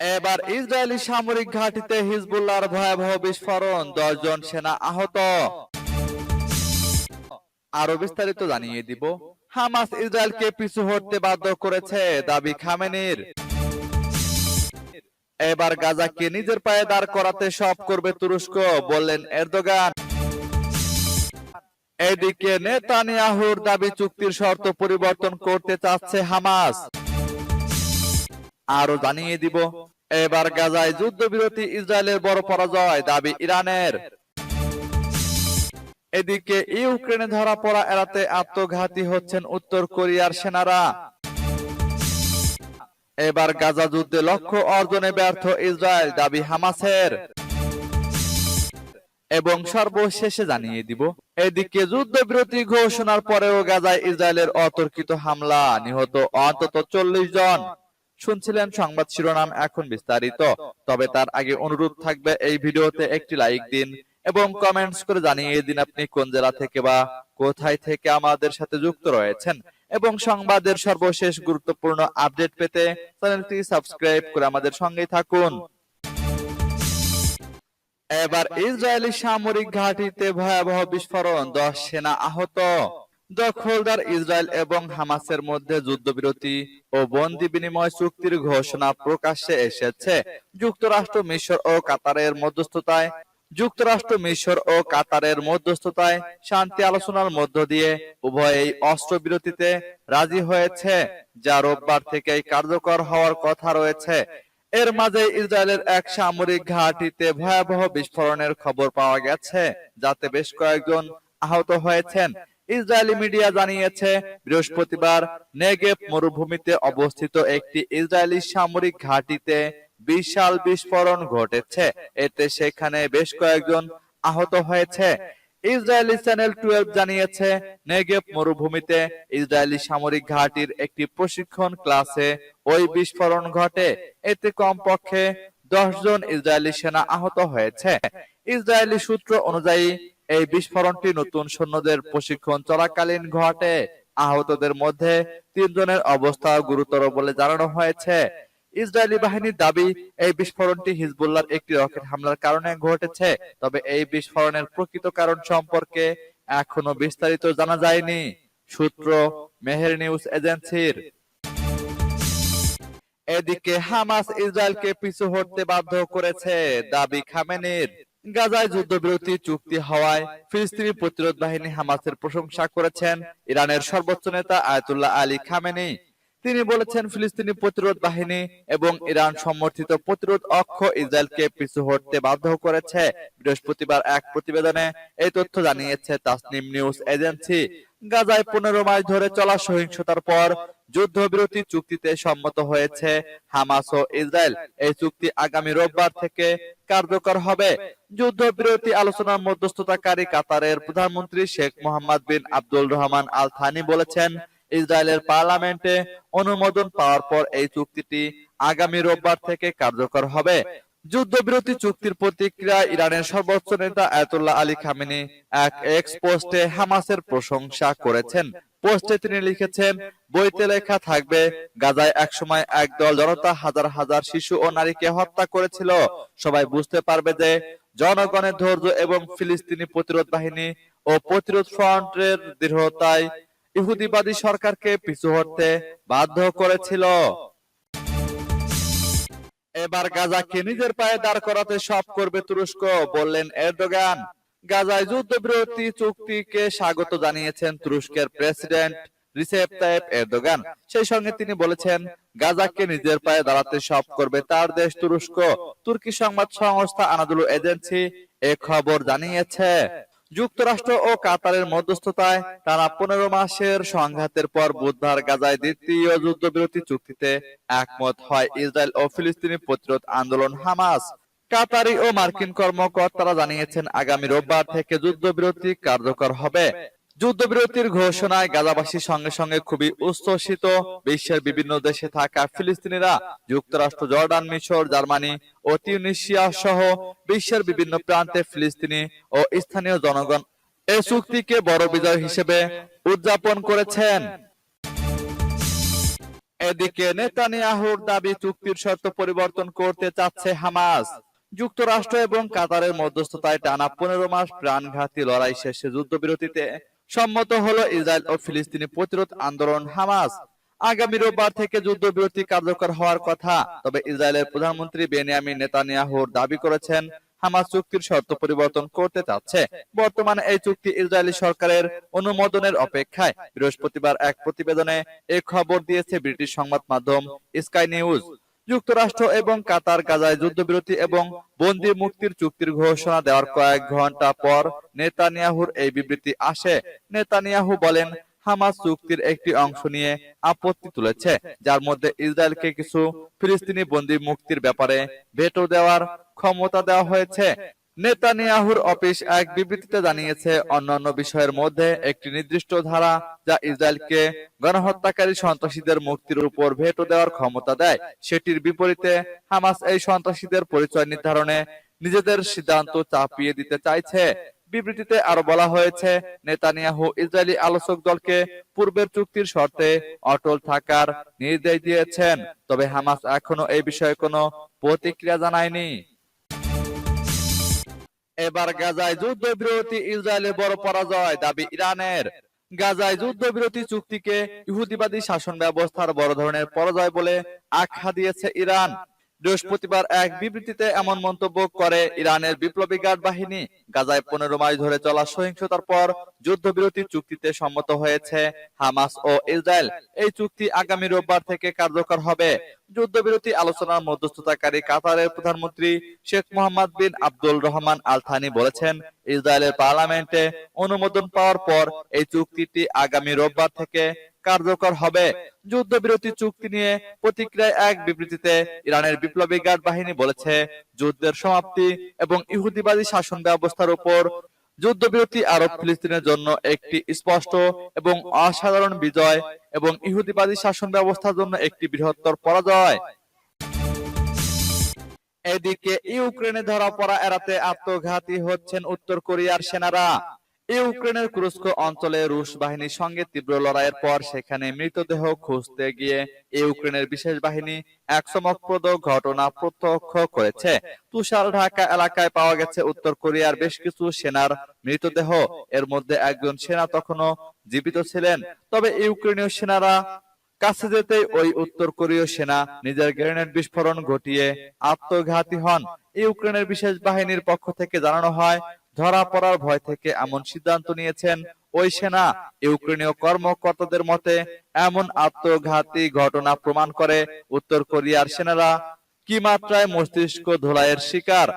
এবার ইসরায়েলি সামরিক ঘাঁটিতে হিজবুল্লাহর ভয়াবহ বিস্ফোরণ, দশজন সেনা আহত। আরও বিস্তারিত জানিয়ে দিব। হামাস ইসরায়েলকে পিছু হটতে বাধ্য করেছে দাবি খামেনির। এবার গাজাকে নিজের পায়ে দাঁড় করাতে সব করবে তুরস্ক, বললেন এরদোগান। এদিকে নেতানিয়াহুর দাবি চুক্তির শর্ত পরিবর্তন করতে চাচ্ছে হামাস। আরও জানিয়ে দিব, এবার গাজায় যুদ্ধবিরতি ইসরায়েলের বড় পরাজয় দাবি ইরানের। এদিকে ইউক্রেনে ধরা পড়া এড়াতে আত্মঘাতী হচ্ছেন উত্তর কোরিয়ার সেনারা। এবার গাজা যুদ্ধে লক্ষ্য অর্জনে ব্যর্থ ইসরায়েল, দাবি হামাসের। এবং সর্বশেষে জানিয়ে দিব, এদিকে যুদ্ধবিরতি ঘোষণার পরেও গাজায় ইসরায়েলের অতর্কিত হামলা, নিহত অন্তত চল্লিশ জন। শুনছিলেন সংবাদ শিরোনাম এখন বিস্তারিত, তবে তার আগে অনুরোধ থাকবে এই ভিডিওতে একটি লাইক দিন এবং কমেন্টস করে জানিয়ে দিন আপনি কোন জেলা থেকে বা কোথায় থেকে আমাদের সাথে যুক্ত রয়েছেন। এবং সংবাদের সর্বশেষ গুরুত্বপূর্ণ আপডেট পেতে চ্যানেলটি সাবস্ক্রাইব করে আমাদের সঙ্গেই থাকুন। এবার ইসরায়েলি সামরিক ঘাঁটিতে ভয়াবহ বিস্ফোরণ, দশ সেনা আহত। দখলদার ইসরায়েল এবং হামাসের মধ্যে যুদ্ধবিরতি ও বন্দি বিনিময় চুক্তির ঘোষণা প্রকাশ্যে এসেছে। যুক্তরাষ্ট্র, মিশর ও কাতারের মধ্যস্থতায় যুক্তরাষ্ট্র, মিশর ও কাতারের মধ্যস্থতায় শান্তি আলোচনার মধ্য দিয়ে উভয়েই অস্ত্রবিরতিতে রাজি হয়েছে, যা রোববার থেকেই কার্যকর হওয়ার কথা রয়েছে। এর মাঝে ইসরায়েলের এক সামরিক ঘাঁটিতে ভয়াবহ বিস্ফোরণের খবর পাওয়া গেছে, যাতে বেশ কয়েকজন আহত হয়েছেন। ইসরায়েলি মিডিয়া জানিয়েছে, বৃহস্পতিবার নেগেভ মরুভূমিতে অবস্থিত একটি ইসরায়েলি সামরিক ঘাঁটিতে বিশাল বিস্ফোরণ ঘটেছে। এতে সেখানে বেশ কয়েকজন আহত হয়েছে। ইসরায়েলি চ্যানেল টুয়েলভ জানিয়েছে নেগেভ মরুভূমিতে ইসরায়েলি সামরিক ঘাঁটির একটি প্রশিক্ষণ ক্লাসে ওই বিস্ফোরণ ঘটে। এতে কমপক্ষে দশ জন ইসরায়েলি সেনা আহত হয়েছে। ইসরায়েলি সূত্র অনুযায়ী এই বিস্ফোরণটি নতুন সৈন্যদের প্রশিক্ষণ চলাকালীন ঘটে। আহতদের মধ্যে তিনজনের অবস্থা গুরুতর বলে জানানো হয়েছে। ইসরায়েলি বাহিনীর দাবি, এই বিস্ফোরণটি হিজবুল্লাহর একটি রকেট হামলার কারণে ঘটেছে, তবে এই বিস্ফোরণের প্রকৃত কারণ সম্পর্কে এখনও বিস্তারিত জানা যায়নি, সূত্র মেহের নিউজ এজেন্সির। এদিকে হামাস ইসরায়েলকে পিছু হটতে বাধ্য করেছে দাবি খামেনির। গাজায় যুদ্ধবিরতি চুক্তি হওয়ায় ফিলিস্তিনি প্রতিরোধ বাহিনী হামাসের প্রশংসা করেছেন। ইরানের সর্বোচ্চ নেতা আয়তুল্লাহ আলী খামেনি। তিনি বলেছেন, ফিলিস্তিনি প্রতিরোধ বাহিনী এবং ইরান সমর্থিত প্রতিরোধ অক্ষ ইসরায়েলকে পিছু হটতে বাধ্য করেছে। বৃহস্পতিবার এক প্রতিবেদনে এই তথ্য জানিয়েছে তাসনিম নিউজ এজেন্সি। গাজায় পনেরো মাস ধরে চলা সহিংসতার পর যুদ্ধবিরতি চুক্তিতে সম্মত হয়েছে হামাস ও ইসরায়েল। এই চুক্তি আগামী রোববার থেকে কার্যকর হবে। যুদ্ধবিরতি আলোচনার মধ্যস্থতাকারী কাতারের প্রধানমন্ত্রী Sheikh Mohammed bin Abdul Rahman Al Thani বলেছেন ইসরায়েলের পার্লামেন্টে অনুমোদন পাওয়ার পর এই চুক্তিটি আগামী রোববার থেকে কার্যকর হবে। যুদ্ধবিরতি চুক্তির প্রতিক্রিয়া ইরানের সর্বোচ্চ নেতা আয়াতুল্লাহ আলী খামেনি এক এক্স পোস্টে হামাসের প্রশংসা করেছেন। পোস্টে তিনি লিখেছেন, বইতে লেখা থাকবে, গাজায় একসময় একদল জনতা হাজার হাজার শিশু ও নারীকে হত্যা করেছিল। সবাই বুঝতে পারবে যে জনগণের ধৈর্য এবং ফিলিস্তিনি প্রতিরোধ বাহিনী ও প্রতিরোধ ফ্রন্টের দৃঢ়তায় ইহুদিবাদী সরকারকে পিছু হটতে বাধ্য করেছিল। এবার গাজাকে নিজের পায়ে দাঁড় করাতে সব করবে তুরস্ক, বললেন এরদোগান। গাজায় যুদ্ধবিরতি চুক্তিকে স্বাগত জানিয়েছেন তুরস্কের প্রেসিডেন্ট রিসেপ তাইপ এরদোগান। সেই সঙ্গে তিনি বলেছেন, গাজাকে নিজের পায়ে দাঁড়াতে সব করবে তার দেশ তুরস্ক। তুর্কি সংবাদ সংস্থা আনাদুলু এজেন্সি এ খবর জানিয়েছে। যুক্তরাষ্ট্র ও কাতারের মধ্যস্থতায় তারা পনেরো মাসের সংঘাতের পর বুধবার গাজায় দ্বিতীয় যুদ্ধবিরতি চুক্তিতে একমত হয় ইসরায়েল ও ফিলিস্তিনি প্রতিরোধ আন্দোলন হামাস। কাতারি ও মার্কিন কর্মকর্তারা জানিয়েছেন, আগামী রোববার থেকে যুদ্ধবিরতি কার্যকর হবে। যুদ্ধবিরতির ঘোষণায় গাজাবাসীর সঙ্গে সঙ্গে খুবই উচ্ছ্বসিত বিশ্বের বিভিন্ন দেশে থাকা ফিলিস্তিনিরা, যুক্তরাষ্ট্র, জর্ডান, মিশর, জার্মানি ও তিউনিশিয়া সহ বিশ্বের বিভিন্ন প্রান্তে ফিলিস্তিনি ও স্থানীয় জনগণ এই চুক্তিকে বড় বিজয় হিসেবে উদযাপন করেছেন। এদিকে নেতানিয়াহুর দাবি চুক্তির শর্ত পরিবর্তন করতে চাচ্ছে হামাস। যুক্তরাষ্ট্র এবং কাতারের মধ্যস্থতায় টানা পনেরো মাস প্রাণঘাতী লড়াই শেষে যুদ্ধবিরতিতে সম্মত হলো ইসরায়েল ও ফিলিস্তিনি প্রতিরোধ আন্দোলন হামাস। আগামী রোববার থেকে যুদ্ধবিরতি কার্যকর হওয়ার কথা, তবে ইসরায়েলের প্রধানমন্ত্রী বেনিয়ামিন নেতানিয়াহুর দাবি করেছেন, হামাস চুক্তির শর্ত পরিবর্তন করতে চাচ্ছে। বর্তমানে এই চুক্তি ইসরায়েলি সরকারের অনুমোদনের অপেক্ষায়। বৃহস্পতিবার এক প্রতিবেদনে এ খবর দিয়েছে ব্রিটিশ সংবাদ মাধ্যম স্কাই নিউজ। যুক্তরাষ্ট্র এবং কাতার গাজায় যুদ্ধবিরতি এবং বন্দি মুক্তির চুক্তির ঘোষণা দেওয়ার কয়েক ঘণ্টা পর নেতানিয়াহুর এই বিবৃতি আসে। নেতানিয়াহু বলেন, হামাস চুক্তির একটি অংশ নিয়ে আপত্তি তুলেছে, যার মধ্যে ইসরায়েলকে কিছু ফিলিস্তিনি বন্দি মুক্তির ব্যাপারে ভেটো দেওয়ার ক্ষমতা দেওয়া হয়েছে। নেতানিয়াহুর অফিস এক বিবৃতিতে জানিয়েছে, অন্যান্য বিষয়ের মধ্যে একটি নির্দিষ্ট ধারা যা ইসরায়েলকে গণহত্যাকারী সন্ত্রাসীদের মুক্তির উপর ভেটো দেওয়ার ক্ষমতা দেয়। সেটির বিপরীতে হামাস এই সন্ত্রাসীদের পরিচয় নির্ধারণে নিজেদের সিদ্ধান্ত চাপিয়ে দিতে চাইছে। বিবৃতিতে আরও বলা হয়েছে, নেতানিয়াহু ইসরায়েলি আলোচক দলকে পূর্বের চুক্তির শর্তে অটল থাকার নির্দেশ দিয়েছেন, তবে হামাস এখনও এই বিষয়ে কোনো প্রতিক্রিয়া জানায়নি। এবার গাজায় যুদ্ধ বিরতি ইসরায়েলের বড় পরাজয় দাবি ইরানের। গাজায় যুদ্ধ বিরতি চুক্তিকে ইহুদিবাদী শাসন ব্যবস্থার বড় ধরনের পরাজয় বলে আখ্যা দিয়েছে ইরান। বৃহস্পতিবার এক বিবৃতিতে এমন মন্তব্য করে ইরানের বিপ্লবী গার্ড বাহিনী। গাজায় পনেরো মাস ধরে চলা সহিংসতার পর যুদ্ধবিরতি চুক্তিতে সম্মত হয়েছে হামাস ও ইসরায়েল। এই চুক্তি আগামী রোববার থেকে কার্যকর হবে। যুদ্ধবিরতি আলোচনার মধ্যস্থতাকারী কাতারের প্রধানমন্ত্রী Sheikh Mohammed bin Abdul Rahman Al Thani বলেছেন, ইসরায়েলের পার্লামেন্টে অনুমোদন পাওয়ার পর এই চুক্তিটি আগামী রোববার থেকে কার্যকর হবে। যুদ্ধবিরতি চুক্তি নিয়ে প্রতিক্রিয়ায় এক বিবৃতিতে ইরানের বিপ্লবী গার্ড বাহিনী বলেছে যুদ্ধের সমাপ্তি এবং ইহুদিবাদী শাসন ব্যবস্থার উপর যুদ্ধবিরতি আরব ফিলিস্তিনের জন্য একটি স্পষ্ট এবং অসাধারণ বিজয় এবং ইহুদিবাদী শাসন ব্যবস্থার জন্য একটি বৃহত্তর পরাজয়। এদিকে ইউক্রেনে ধরা পড়া এড়াতে আত্মঘাতী হচ্ছেন উত্তর কোরিয়ার সেনারা। ইউক্রেনের কুরস্ক অঞ্চলে রুশ বাহিনীর সঙ্গে তীব্র লড়াইয়ের পর সেখানে মৃতদেহ খুঁজতে গিয়ে ইউক্রেনের বিশেষ বাহিনী এক চমকপ্রদ ঘটনা প্রত্যক্ষ করেছে। তুষার ঢাকা এলাকায় পাওয়া গেছে উত্তর কোরিয়ার বেশ কিছু সেনার মৃতদেহ। এর মধ্যে একজন সেনা তখনও জীবিত ছিলেন। তবে ইউক্রেনীয় সেনারা কাছে যেতেই ওই উত্তর কোরীয় সেনা নিজের গ্রেনেড বিস্ফোরণ ঘটিয়ে আত্মঘাতী হন। ইউক্রেনের বিশেষ বাহিনীর পক্ষ থেকে জানানো হয় ধরা পড়ার ভয় থেকে এমন সিদ্ধান্ত নিয়েছেন ওই সেনা, ইউক্রেনীয় কর্মকর্তাদের মতে, এমন আত্মঘাতী ঘটনা প্রমাণ করে উত্তর কোরিয়ার সেনারা কি মাত্রায় মস্তিষ্ক ধোলাইয়ের শিকার।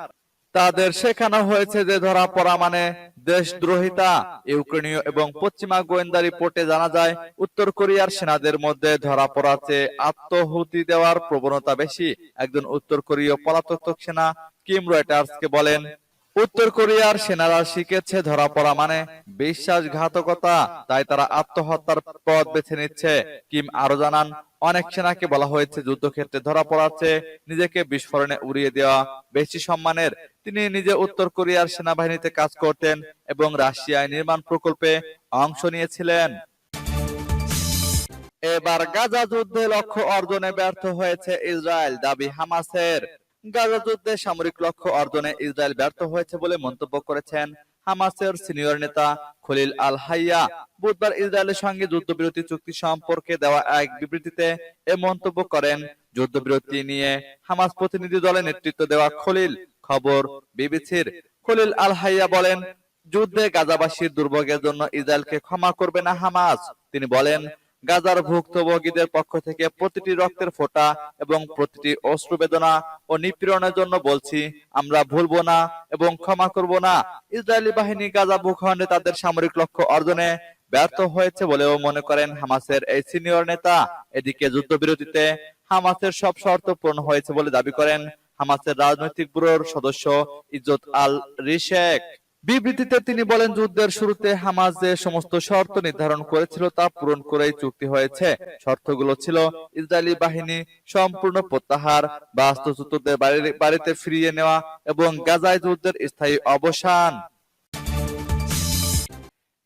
তাদের শেখানো হয়েছে যে ধরা পড়া মানে দেশদ্রোহিতা। ইউক্রেনীয় এবং পশ্চিমা গোয়েন্দা রিপোর্টে জানা যায়, উত্তর কোরিয়ার সেনাদের মধ্যে ধরা চেয়ে আত্মহুতি দেওয়ার প্রবণতা বেশি। একজন উত্তর কোরীয় পলাতক সেনা, কিম রয়টার্সকে বলেন উত্তর কোরিয়ার সেনারা শিখেছে ধরা পড়া মানে বিশ্বাসঘাতকতা, তাই তারা আত্মহত্যার পথ বেছে নিচ্ছে। কিম আরও জানান, অনেক সেনাকে বলা হয়েছে যুদ্ধক্ষেত্রে ধরা পড়ার চেয়ে নিজেকে বিস্ফোরণে উড়িয়ে দেওয়া বেশি সম্মানের। তিনি নিজে উত্তর কোরিয়ার সেনাবাহিনীতে কাজ করতেন এবং রাশিয়ায় নির্মাণ প্রকল্পে অংশ নিয়েছিলেন। এবার গাজা যুদ্ধে লক্ষ্য অর্জনে ব্যর্থ হয়েছে ইসরায়েল, দাবি হামাসের। গাজা যুদ্ধে সামরিক লক্ষ্য অর্জনে ইসরায়েল ব্যর্থ হয়েছে বলে মন্তব্য করেছেন হামাসের সিনিয়র নেতা খলিল আল হাইয়া বুধবার ইসরায়েলের সঙ্গে যুদ্ধবিরতি চুক্তি সম্পর্কে দেওয়া এক বিবৃতিতে এ মন্তব্য করেন। যুদ্ধবিরতি নিয়ে হামাস প্রতিনিধি দলের নেতৃত্ব দেওয়া খলিল, খবর বিবিসির। খলিল আল হাইয়া বলেন, যুদ্ধে গাজাবাসীর দুর্ভোগের জন্য ইসরায়েলকে ক্ষমা করবে না হামাস। তিনি বলেন গাজার ভুক্তভোগীদের পক্ষ থেকে প্রতিটি রক্তের ফোঁটা এবং প্রতিটি অশ্রু বেদনা ও নিপীড়নের জন্য বলছি, আমরা ভুলবো না এবং ক্ষমা করব না। ইসরায়েলি বাহিনী গাজা ভূখণ্ডে তাদের সামরিক লক্ষ্য অর্জনে ব্যর্থ হয়েছে বলেও মনে করেন হামাসের এই সিনিয়র নেতা। এদিকে যুদ্ধবিরতিতে হামাসের সব শর্ত পূরণ হয়েছে বলে দাবি করেন হামাসের রাজনৈতিক ব্যুরোর সদস্য ইজ্জত আল রিশেক বিবৃতিতে তিনি বলেন, যুদ্ধের শুরুতে হামাস যে সমস্ত শর্ত নির্ধারণ করেছিল তা পূরণ করেই চুক্তি হয়েছে। শর্তগুলো ছিল ইসরায়েলি বাহিনী সম্পূর্ণ প্রত্যাহার, বাস্তুচ্যুতদের বাড়িতে ফিরিয়ে নেওয়া এবং গাজায় যুদ্ধের স্থায়ী অবসান।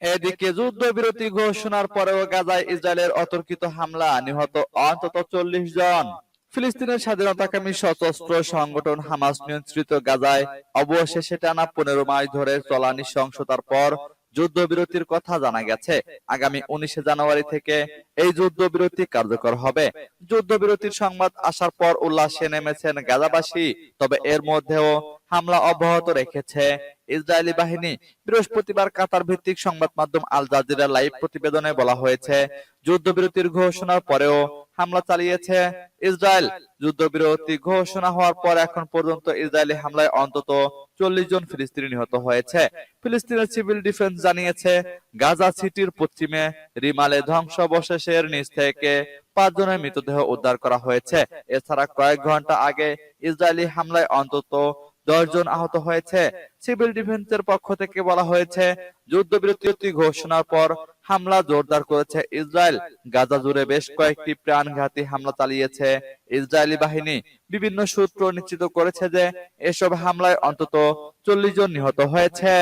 এদিকে যুদ্ধবিরতি ঘোষণার পরেও গাজায় ইসরায়েলের অতর্কিত হামলা, নিহত অন্তত চল্লিশ জন। ফিলিস্তিনের স্বাধীনতাকামী সশস্ত্র সংগঠন হামাস নিয়ন্ত্রিত গাজায় অবশেষে টানা পনেরো মাস ধরে চলা নৃশংসতার পর যুদ্ধবিরতির কথা জানা গেছে। আগামী উনিশে জানুয়ারি থেকে এই যুদ্ধবিরতি কার্যকর হবে। যুদ্ধবিরতির সংবাদ আসার পর উল্লাসে নেমেছেন গাজাবাসী, তবে এর মধ্যেও হামলা অব্যাহত রেখেছে ইসরায়েলি বাহিনী। বৃহস্পতিবার কাতার ভিত্তিক সংবাদ মাধ্যম আল জাজিরা লাইভ প্রতিবেদনে বলা হয়েছে, যুদ্ধবিরতির ঘোষণার পরেও হামলা চালিয়েছে ইসরায়েল। যুদ্ধবিরতি ঘোষণা হওয়ার পর এখন পর্যন্ত ইসরায়েলি হামলায় অন্তত চল্লিশ জন ফিলিস্তিনি নিহত হয়েছে। ফিলিস্তিনের সিভিল ডিফেন্স জানিয়েছে, গাজা সিটির পশ্চিমে রিমালে ধ্বংসাবশেষের নিচ থেকে পাঁচ জনের মৃতদেহ উদ্ধার করা হয়েছে। এছাড়া কয়েক ঘণ্টা আগে ইসরায়েলি হামলায় অন্তত দশ জন আহত হয়েছে। সিভিল ডিফেন্সের পক্ষ থেকে বলা হয়েছে, যুদ্ধবিরতি ঘোষণার পর হামলা জোরদার করেছে ইসরায়েল। গাজা জুড়ে বেশ কয়েকটি প্রাণঘাতী হামলা চালিয়েছে ইসরায়েলি বাহিনী। বিভিন্ন সূত্র নিশ্চিত করেছে যে এসব হামলায় অন্তত চল্লিশ জন নিহত হয়েছে।